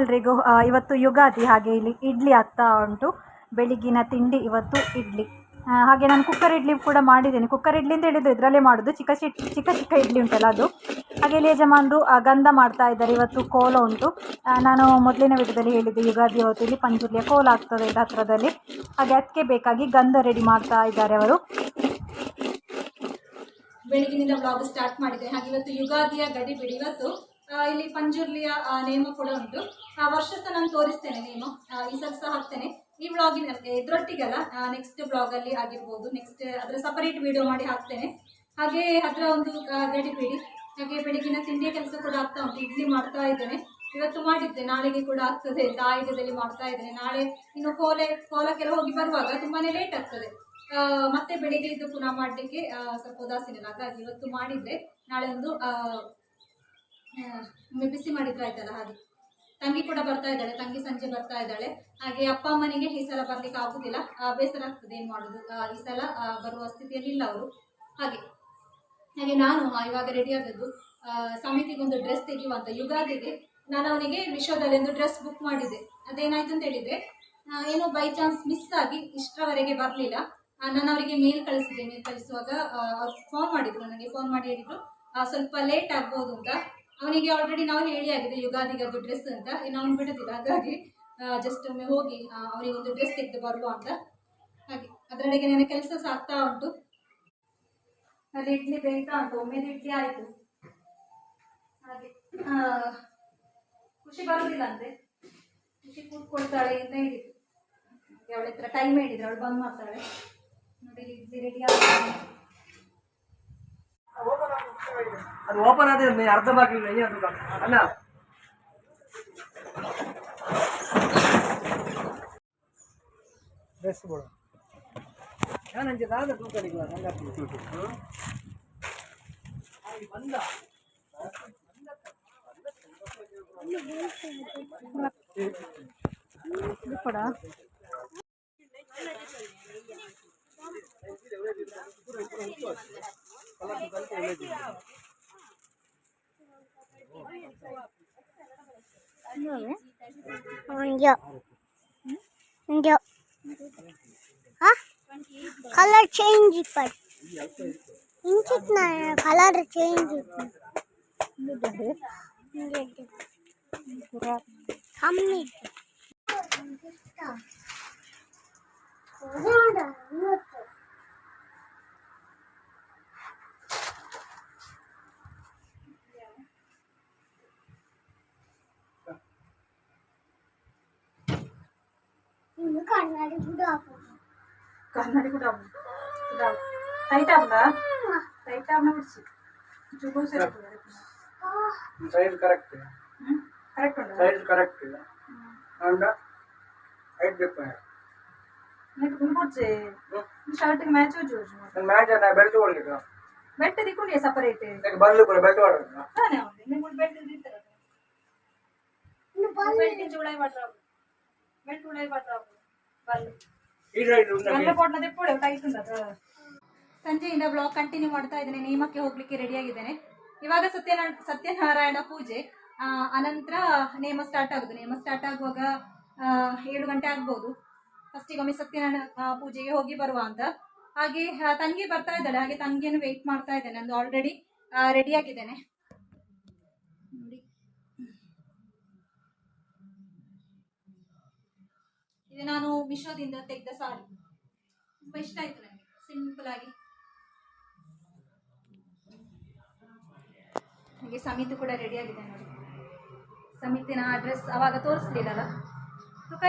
ಎಲ್ರಿಗೂ ಇವತ್ತು ಯುಗಾದಿ ಹಾಗೆ ಇಲ್ಲಿ ಇಡ್ಲಿ ಆಗ್ತಾ ಉಂಟು. ಬೆಳಿಗ್ಗಿನ ತಿಂಡಿ ಇವತ್ತು ಇಡ್ಲಿ. ಹಾಗೆ ನಾನು ಕುಕ್ಕರ್ ಇಡ್ಲಿ ಕೂಡ ಮಾಡಿದ್ದೇನೆ. ಕುಕ್ಕರ್ ಇಡ್ಲಿ ಅಂತ ಹೇಳಿದರೆ ಇದರಲ್ಲೇ ಮಾಡೋದು. ಚಿಕ್ಕ ಚಿಕ್ಕ ಚಿಕ್ಕ ಚಿಕ್ಕ ಇಡ್ಲಿ ಉಂಟಲ್ಲ ಅದು. ಹಾಗೆ ಇಲ್ಲಿ ಯಜಮಾನರು ಗಂಧ ಮಾಡ್ತಾ ಇದ್ದಾರೆ. ಇವತ್ತು ಕೋಲ ಉಂಟು. ನಾನು ಮೊದಲಿನ ವಿಡಿಯೋದಲ್ಲಿ ಹೇಳಿದ್ದೆ ಯುಗಾದಿ ಹೊತ್ತಿಲ್ಲಿ ಇಲ್ಲಿ ಪಂಚುರ್ಲಿಯ ಕೋಲ ಆಗ್ತದೆ ಹತ್ರದಲ್ಲಿ ಹಾಗೆ ಅದಕ್ಕೆ ಬೇಕಾಗಿ ಗಂಧ ರೆಡಿ ಮಾಡ್ತಾ ಇದ್ದಾರೆ ಅವರು. ಬೆಳಗಿನಿಂದ ಬ್ಲಾಗ್ ಸ್ಟಾರ್ಟ್ ಮಾಡಿದೆ. ಹಾಗೆ ಇವತ್ತು ಯುಗಾದಿಯ ಗಡಿ ಬಿಡಿ ಇವತ್ತು. ಇಲ್ಲಿ ಪಂಜುರ್ಲಿಯ ನೇಮ ಕೂಡ ಉಂಟು. ಆ ವರ್ಷ ಸಹ ನಾನು ತೋರಿಸ್ತೇನೆ ನೇಮ. ಈ ಸಲ ಸಹ ಹಾಕ್ತೇನೆ. ಈ ಬ್ಲಾಗಿನ ಇದ್ರೊಟ್ಟಿಗೆಲ್ಲ ನೆಕ್ಸ್ಟ್ ಬ್ಲಾಗ್ ಅಲ್ಲಿ ಆಗಿರ್ಬೋದು. ನೆಕ್ಸ್ಟ್ ಅದರ ಸಪರೇಟ್ ವಿಡಿಯೋ ಮಾಡಿ ಹಾಕ್ತೇನೆ. ಹಾಗೆ ಅದರ ಒಂದು ಗಡಿಬೇಡಿ ಗಡಿ ಬಿಡಿ ಹಾಗೆ ಬೆಳಗಿನ ತಿಂಡಿಯ ಕೆಲಸ ಕೂಡ ಆಗ್ತಾ ಉಂಟು. ಇಡ್ಲಿ ಮಾಡ್ತಾ ಇದ್ದೇನೆ. ಇವತ್ತು ಮಾಡಿದ್ದೆ. ನಾಳೆಗೆ ಕೂಡ ಆಗ್ತದೆ. ತಾಯಿದಲ್ಲಿ ಮಾಡ್ತಾ ಇದ್ದೇನೆ. ನಾಳೆ ಇನ್ನು ಕೋಲೆ, ಕೋಲಕ್ಕೆಲ್ಲ ಹೋಗಿ ಬರುವಾಗ ತುಂಬಾನೇ ಲೇಟ್ ಆಗ್ತದೆ. ಮತ್ತೆ ಬೆಳಿಗ್ಗೆ ಇದು ಪುನಃ ಮಾಡಲಿಕ್ಕೆ ಸ್ವಲ್ಪ ಉದಾಸೀನ ಹಾಗಾಗಿ ಇವತ್ತು ಮಾಡಿದ್ರೆ ನಾಳೆ ಒಂದು ಬಿಸಿ ಮಾಡಿದ್ರೆ ಆಯ್ತಲ್ಲ ಹಾಗೆ. ತಂಗಿ ಕೂಡ ಬರ್ತಾ ಇದ್ದಾಳೆ, ತಂಗಿ ಸಂಜೆ ಬರ್ತಾ ಇದ್ದಾಳೆ. ಹಾಗೆ ಅಪ್ಪ ಅಮ್ಮನಿಗೆ ಈ ಸಲ ಬರ್ಲಿಕ್ಕೆ ಆಗುದಿಲ್ಲ. ಬೇಸರ ಆಗ್ತದೆ, ಏನ್ ಮಾಡುದು? ಈ ಸಲ ಬರುವ ಸ್ಥಿತಿಯಲ್ಲಿ ಇಲ್ಲ ಅವರು. ಹಾಗೆ. ಹಾಗೆ ನಾನು ಇವಾಗ ರೆಡಿ ಆದದ್ದು ಸಮಿತಿಗೊಂದು ಡ್ರೆಸ್ ತೆಗೆಯುವಂತ ಯುಗಾದಿಗೆ ನಾನು ಅವನಿಗೆ ವಿಶ್ವದಲ್ಲಿ ಒಂದು ಡ್ರೆಸ್ ಬುಕ್ ಮಾಡಿದೆ. ಅದೇನಾಯ್ತು ಅಂತ ಹೇಳಿದ್ರೆ ಏನೋ ಬೈ ಚಾನ್ಸ್ ಮಿಸ್ ಆಗಿ ಇಷ್ಟರವರೆಗೆ ಬರಲಿಲ್ಲ. ನಾನು ಅವರಿಗೆ ಮೇಲ್ ಕಳಿಸಿದೆ ಮೇಲ್ ಕಳಿಸುವಾಗ ಫೋನ್ ಮಾಡಿದ್ರು. ನನಗೆ ಫೋನ್ ಮಾಡಿ ಹೇಳಿದ್ರು ಸ್ವಲ್ಪ ಲೇಟ್ ಆಗ್ಬೋದು ಅಂತ ಅವನಿಗೆ ಆಲ್ರೆಡಿ ನಾವು ಹೇಳಿ ಆಗಿದೆ, ಯುಗಾದಿಗೆ ಅದು ಡ್ರೆಸ್ ಅಂತ. ಇನ್ನು ಅವ್ನು ಬಿಡುದಿಲ್ಲ. ಹಾಗಾಗಿ ಜಸ್ಟ್ ಒಮ್ಮೆ ಹೋಗಿ ಅವನಿಗೊಂದು ಡ್ರೆಸ್ ತೆಗೆದು ಬರುವ ಅಂತ. ಹಾಗೆ, ಅದರೊಳಗೆ ನನ್ನ ಕೆಲಸ ಸಾಕ್ತಾ ಉಂಟು. ಅಲ್ಲಿ ಇಡ್ಲಿ ಬೇಯ್ತಾ ಉಂಟು. ಒಮ್ಮೆ ಇಡ್ಲಿ ಆಯಿತು. ಹಾಗೆ ಖುಷಿ ಬರುದಿಲ್ಲ ಅಂದ್ರೆ. ಖುಷಿ ಕೂತ್ಕೊಳ್ತಾಳೆ ಅಂತ ಹೇಳಿದ್ರು ಅವಳ ಹತ್ರ ಟೈಮ್ ಹೇಳಿದ್ರು. ಅವಳು ಬಂದ್ ಮಾಡ್ತಾಳೆ. ನೋಡಿ, ಇಡ್ಲಿ ರೆಡಿ ಆಗಿದೆ. ಅದು ಓಪನ್ ಆದ್ರೆ ಮೇ- ಅರ್ಧ ಬಾಗಿಲು ಏನ್ ಅದು ಅಣ್ಣ ಡ್ರೆಸ್ ಕೊಡು ನಾನು ಅಂಚೆ ದಾದ ತೂಕಡಿಲ್ಲ ಬಂದ ಇದು ಕೂಡ Enggak. కలర్ చేంజ్ ఇప్పుడు ఇంచుతున్నా కలర్ చేంజ్ ఇప్పుడు కర్ణాటక కూడా టైట్ అవ్వదా టైట్ అవ్వడం చూసి size correct correct size correct and height చెప్పాను నీకు కొనుక్కొచ్చే షర్ట్ కి మ్యాచ్ చూసి మ్యాచ్ అన్న బెల్ట్ కొడుకు బెల్ట్ దిక్కుండే సపరేట్ నీకు బల్లు కూడా బెల్ట్ వాడు బానే ఉంది నేను బెల్ట్ దిగుతాను బెల్ట్ చూడై పడరావు బెల్ట్ చూడై పడరావు ಸಂಜೆಯಿಂದ ಬ್ಲಾಗ್ ಕಂಟಿನ್ಯೂ ಮಾಡ್ತಾ ಇದ್ದೇನೆ ನೇಮಕ್ಕೆ ಹೋಗ್ಲಿಕ್ಕೆ ರೆಡಿ ಆಗಿದ್ದೇನೆ. ಇವಾಗ ಸತ್ಯನಾರಾಯಣ ಸತ್ಯನಾರಾಯಣ ಪೂಜೆ. ಅನಂತರ ನೇಮ ಸ್ಟಾರ್ಟ್ ಆಗುದು. ನೇಮ ಸ್ಟಾರ್ಟ್ ಆಗುವಾಗ ಏಳು ಗಂಟೆ ಆಗ್ಬೋದು. ಫಸ್ಟಿಗೆ ಒಮ್ಮೆ ಸತ್ಯನಾರಾಯಣ ಪೂಜೆಗೆ ಹೋಗಿ ಬರುವ ಅಂತ. ಹಾಗೆ ತಂಗಿ ಬರ್ತಾ ಇದ್ದಾಳೆ. ಹಾಗೆ ತಂಗಿಯನ್ನು ವೆಯ್ಟ್ ಮಾಡ್ತಾ ಇದ್ದೇನೆ. ನಂದು ಆಲ್ರೆಡಿ ರೆಡಿ ಆಗಿದ್ದೇನೆ ನೋಡಿ ಇದು ನಾನು ಮಿಶೋದಿಂದ ತೆಗೆದ ಸಾರಿ. ತುಂಬಾ ಇಷ್ಟ ಆಯ್ತು ನನಗೆ ಸಿಂಪಲ್ ಆಗಿ. ಹಾಗೆ ಸಮಿತಿ ಕೂಡ ರೆಡಿ ಆಗಿದೆ ನೋಡಿ. ಸಮಿತಿನ ಅಡ್ರೆಸ್ ಅವಾಗ ತೋರಿಸ್ಲಿಲ್ಲಲ್ಲ? ತುಕ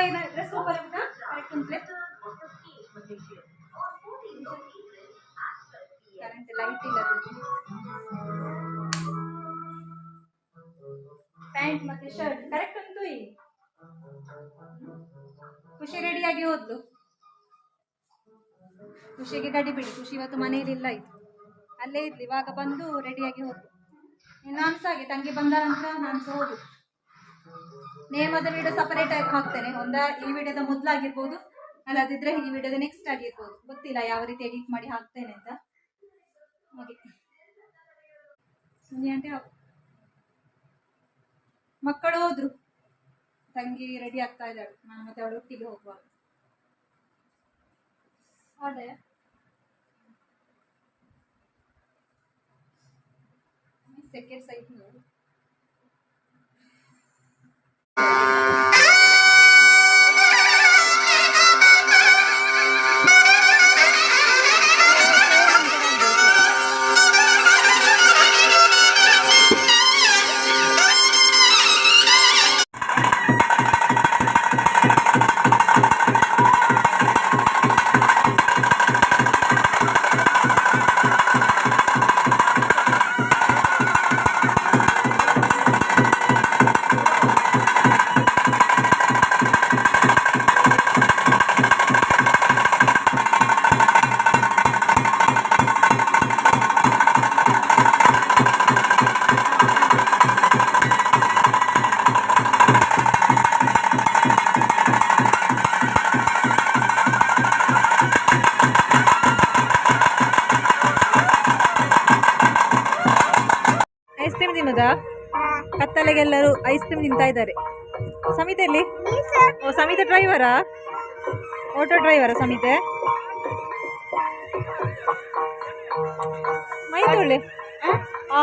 ಕರೆಂಟ್ ಲೈಟ್ ಇಲ್ಲ ಪ್ಯಾಂಟ್ ಮತ್ತೆ ಶರ್ಟ್ ಕರೆಕ್ಟ್ ಉಂಟು ಈ ಖುಷಿ ರೆಡಿಯಾಗಿ ಹೋದ್ಲು. ಖುಷಿಗೆ ಗಡಿ ಬಿಡಿ. ಖುಷಿ ಇವತ್ತು ಮನೆಯಲ್ಲಿ ಇಲ್ಲ ಇತ್ತು ಅಲ್ಲೇ ಇದ್ಲಿ. ಇವಾಗ ಬಂದು ರೆಡಿಯಾಗಿ ಹೋದ್ಲು. ನಾನು ಹಾಗೆ. ತಂಗಿ ಬಂದ ನಂತರ ನಾನು ಸಹ ಹೋದು ನೇಮದ ವಿಡಿಯೋ ಸಪರೇಟ್ ಆಗಿ ಹಾಕ್ತೇನೆ. ಒಂದ ಈ ವಿಡಿಯೋದ ಮೊದಲಾಗಿರ್ಬೋದು, ಅಲ್ಲದಿದ್ರೆ ಈ ವಿಡಿಯೋದ ನೆಕ್ಸ್ಟ್ ಆಗಿರ್ಬೋದು. ಗೊತ್ತಿಲ್ಲ ಯಾವ ರೀತಿ ಎಡಿಟ್ ಮಾಡಿ ಹಾಕ್ತೇನೆ ಅಂತ. ಹಾಗೆ. ಆಗ್- ಮಕ್ಕಳು ಹೋದ್ರು. ತಂಗಿ ರೆಡಿ ಆಗ್ತಾ ಇದ್ದಾಳು. ನಾನು ಮತ್ತೆ ಅವಳು ಒಟ್ಟಿಗೆ ಹೋಗುವ ಅದೇ ಸೆಕೆಂಡ್ ಸೈಟ್ ನೋಡು ಐಸ್ ಕತ್ತಲೆಗೆಲ್ಲರೂ ಐಸ್ ಕ್ರೀಮ್ ತಿಂತಾ ಇದ್ದಾರೆ. ಸಮಿತೆಯಲ್ಲಿ ಓ, ಸಮಿತೆ ಡ್ರೈವರಾ ಆಟೋ ಡ್ರೈವರಾ ಸಮಿತೆ? ಆ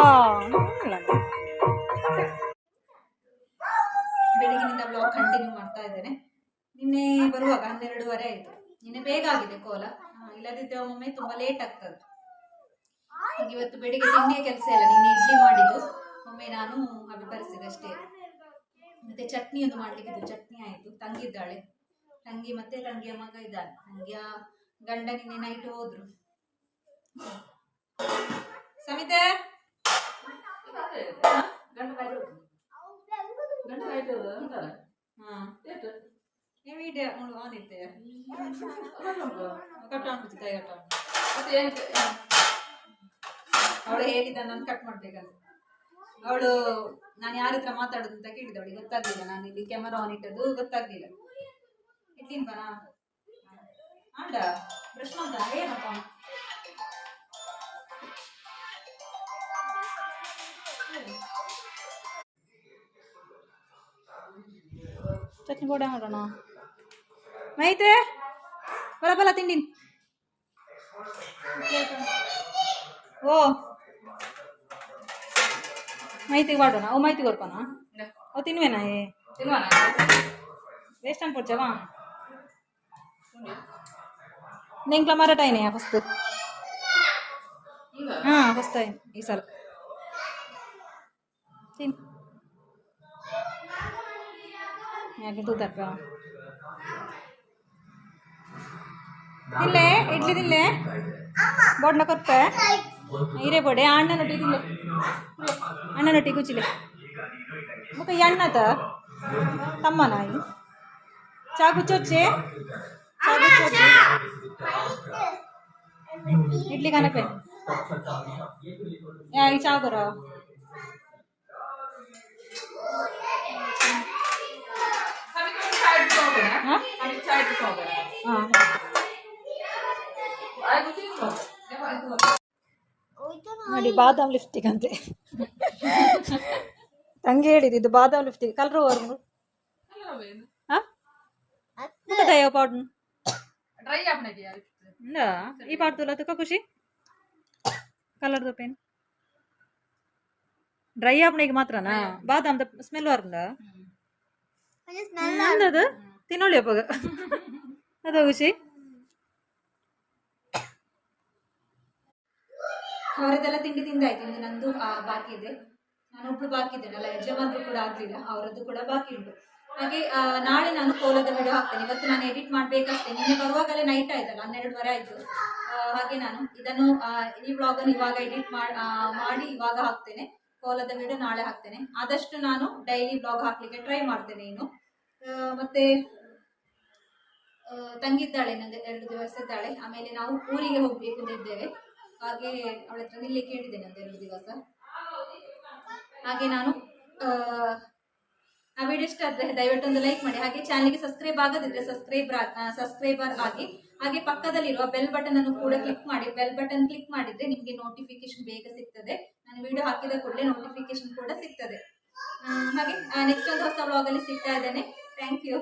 ಬೆಳಗಿನಿಂದ ಬ್ಲಾಗ್ ಕಂಟಿನ್ಯೂ ಮಾಡ್ತಾ ಇದ್ದೇನೆ. ನಿನ್ನೆ ಬರುವಾಗ ಹನ್ನೆರಡೂವರೆ ಆಯಿತು. ನಿನ್ನೆ ಬೇಗ ಆಗಿದೆ ಕೋಲ ಇಲ್ಲದಿದ್ದರೆ ಒಮ್ಮೊಮ್ಮೆ ತುಂಬ ಲೇಟ್ ಆಗ್ತದೆ. ಇವತ್ತು ಬೆಳಿಗ್ಗೆ ತಿಂಡಿಯ ಕೆಲಸ ಇಲ್ಲ, ನಿನ್ನೆ ಇಡ್ಲಿ ಮಾಡಿದ್ದು. ಒಮ್ಮೆ ನಾನು ಅಭಿಪರಿಸಿದೆ ಅಷ್ಟೇ. ಮತ್ತೆ ಚಟ್ನಿ ಒಂದು ಮಾಡ್ಲಿಕ್ಕಿದ್ದು ಚಟ್ನಿ ಆಯಿತು. ತಂಗಿದ್ದಾಳೆ ತಂಗಿ ಮತ್ತೆ ತಂಗಿಯ ಮಗ ಇದ್ದಾನೆ. ತಂಗಿಯ ಗಂಡ ನಿನ್ನೆ ನೈಟ್ ಹೋದ್ರು. ಸಮಿತೆ ಅವಳು ಹೇಳಿದ ನಾನು ಕಟ್ ಮಾಡ್ಬೇಕಂತ. ಅವಳು ನಾನು ಯಾರ ಹತ್ರ ಮಾತಾಡೋದು ಅಂತ ಕೇಳಿದ ಅವಳಿಗೆ. ಗೊತ್ತಾಗ್ಲಿಲ್ಲ. ನಾನು ಇಲ್ಲಿ ಕ್ಯಾಮರಾ ಆನ್ ಇಟ್ಟದ್ದು ಗೊತ್ತಾಗ್ಲಿಲ್ಲ. ಇಟ್ಟಿನ ಮಾಡ್ತಾನ ಏನಪ್ಪ? ಚಟ್ನಿ ಪೌಡ ಮಾಡೋಣ? ಮೈತೆ ಬಲ ಬಲ ತಿಂಡಿ. ಓ. ಮೈತಿಗೆ ಮಾಡೋಣ ಓ ಮೈತಿಗೆ ಕೊರ್ಕೋಣ ಓ ತಿನ್ವೇನಾ ಏ ವೇಸ್ಟ್ ಅನ್ಕೊಡ್ಚವಾ ನಿಂಕ್ಲ ಮರಾಠ ಏನೇ ಫಸ್ಟ್ ಹಾಂ ಫಸ್ಟ್ ಈ ಸಲ ತಿನ್ ಯಾಕೆ ತೂತಕ್ಕ ತಿನ್ಲೆ ಇಡ್ಲಿ ತಿನ್ಲೆ ಬೋಡ್ನ ಕೊರ್ಪೆ ಹಿರೇ ಬೋಡೆ ಅಣ್ಣನೊಟ್ಟಿಗೆ ತಿನ್ಲೆ ಅಣ್ಣನೊಟ್ಟಿಗೆ ಕುಚ್ಚಿಲೆ ಮುಖ ಈ ಅಣ್ಣತ ತಮ್ಮನಾಯಿ ಚಾ ಕುಚ್ಚೊಚ್ಚಿ ಚಾ ಕುಚ್ಚೊಚ್ಚಿ ಇಡ್ಲಿ ಕನಪೆ ಯಾ ಈ ಚಾ ಬರೋ ಬಾದಾಮ್ ಲಿಫ್ಟಿಗೆ ಅಂತೆ ತಂಗಿ ಹೇಳಿದ್ದು ಇದು ಬಾದಾಮ್ ಲಿಫ್ಟಿಗೆ ಕಲರ್ ಓರ್ಮು ಹಾಂ ದಯ ಪಾಡ್ನು ಡ್ರೈ ಆಪ್ನಾಗೆ ಇಂದ ಈ ಪಾಡ್ ತುಲ ತುಕ ಖುಷಿ ಕಲರ್ ಪೇನ್ ಡ್ರೈ ಆಪ್ನಿಗೆ ಮಾತ್ರನಾ ಬಾದಾಮ್ ಸ್ಮೆಲ್ ವರ್ಂದ ಅಂದದು ತಿನ್ನೊಳ್ಳಿ ಅಪ್ಪಗ ಅದು ಖುಷಿ ಅವರದ್ದೆಲ್ಲ ತಿಂಡಿ ತಿಂದಾಯ್ತು, ಇನ್ನು ನಂದು ಬಾಕಿ ಇದೆ. ನಾನು ಒಬ್ಳು ಬಾಕಿ ಇದ್ದೇನಲ್ಲ ಯಜಮಾನರು ಕೂಡ ಆಗ್ಲಿಲ್ಲ, ಅವರದ್ದು ಕೂಡ ಬಾಕಿ ಉಂಟು. ಹಾಗೆ ನಾಳೆ ನಾನು ಕೋಲದ ವಿಡಿಯೋ ಹಾಕ್ತೇನೆ. ಇವತ್ತು ನಾನು ಎಡಿಟ್ ಮಾಡ್ಬೇಕಷ್ಟೇ. ನಿನ್ನೆ ಬರುವಾಗಲೇ ನೈಟ್ ಆಯ್ತಲ್ಲ ಹನ್ನೆರಡುವರೆ ಆಯ್ತು. ಹಾಗೆ ನಾನು ಇದನ್ನು ಈ ವ್ಲಾಗನ್ನು ಇವಾಗ ಎಡಿಟ್ ಮಾಡಿ ಇವಾಗ ಹಾಕ್ತೇನೆ. ಕೋಲದ ವಿಡಿಯೋ ನಾಳೆ ಹಾಕ್ತೇನೆ. ಆದಷ್ಟು ನಾನು ಡೈಲಿ ಬ್ಲಾಗ್ ಹಾಕ್ಲಿಕ್ಕೆ ಟ್ರೈ ಮಾಡ್ತೇನೆ ಇನ್ನು. ಮತ್ತೆ ತಂಗಿದ್ದಾಳೆ ನನಗೆ ಎರಡು ದಿವಸ ಇದ್ದಾಳೆ ಆಮೇಲೆ ನಾವು ಊರಿಗೆ ಹೋಗ್ಬೇಕು ಅಂತ ಇದ್ದೇವೆ. ಹಾಗೆ ಅವಳ ಹತ್ರ ನಿಲ್ಲಿ ಕೇಳಿದ್ದೇನೆ ಅಂತ ಎರಡು ದಿವಸ ಹಾಗೆ ನಾನು ಆ, ವಿಡಿಯೋ ಇಷ್ಟ ಆದ್ರೆ ದಯವಿಟ್ಟು ಒಂದು ಲೈಕ್ ಮಾಡಿ. ಹಾಗೆ ಚಾನಲ್ಗೆ ಸಬ್ಸ್ಕ್ರೈಬ್ ಆಗದಿದ್ರೆ ಸಬ್ಸ್ಕ್ರೈಬರ್ ಸಬ್ಸ್ಕ್ರೈಬರ್ ಆಗಿ ಹಾಗೆ ಪಕ್ಕದಲ್ಲಿರುವ ಬೆಲ್ ಬಟನ್ ಅನ್ನು ಕೂಡ ಕ್ಲಿಕ್ ಮಾಡಿ. ಬೆಲ್ ಬಟನ್ ಕ್ಲಿಕ್ ಮಾಡಿದ್ರೆ ನಿಮಗೆ ನೋಟಿಫಿಕೇಶನ್ ಬೇಗ ಸಿಗ್ತದೆ. ನಾನು ವಿಡಿಯೋ ಹಾಕಿದ ಕೂಡಲೇ ನೋಟಿಫಿಕೇಶನ್ ಕೂಡ ಸಿಗ್ತದೆ. ಹಾಗೆ ನೆಕ್ಸ್ಟ್ ಒಂದು ಹೊಸ ವ್ಲಾಗ್ ಅಲ್ಲಿ ಸಿಗ್ತಾ ಇದ್ದೇನೆ. Thank you